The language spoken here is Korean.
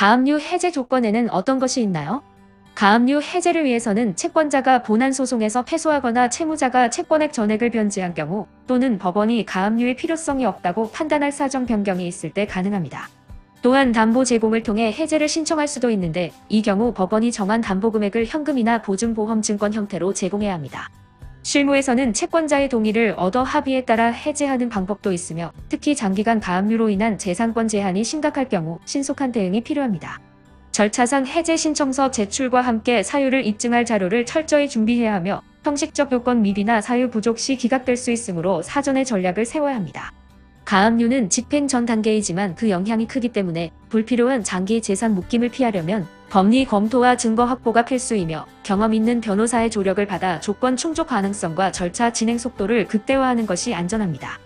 가압류 해제 조건에는 어떤 것이 있나요? 가압류 해제를 위해서는 채권자가 본안 소송에서 패소하거나 채무자가 채권액 전액을 변제한 경우 또는 법원이 가압류의 필요성이 없다고 판단할 사정 변경이 있을 때 가능합니다. 또한 담보 제공을 통해 해제를 신청할 수도 있는데 이 경우 법원이 정한 담보 금액을 현금이나 보증보험 증권 형태로 제공해야 합니다. 실무에서는 채권자의 동의를 얻어 합의에 따라 해제하는 방법도 있으며 특히 장기간 가압류로 인한 재산권 제한이 심각할 경우 신속한 대응이 필요합니다. 절차상 해제 신청서 제출과 함께 사유를 입증할 자료를 철저히 준비해야 하며 형식적 요건 미비나 사유 부족 시 기각될 수 있으므로 사전에 전략을 세워야 합니다. 가압류는 집행 전 단계이지만 그 영향이 크기 때문에 불필요한 장기 재산 묶임을 피하려면 법리 검토와 증거 확보가 필수이며 경험 있는 변호사의 조력을 받아 조건 충족 가능성과 절차 진행 속도를 극대화하는 것이 안전합니다.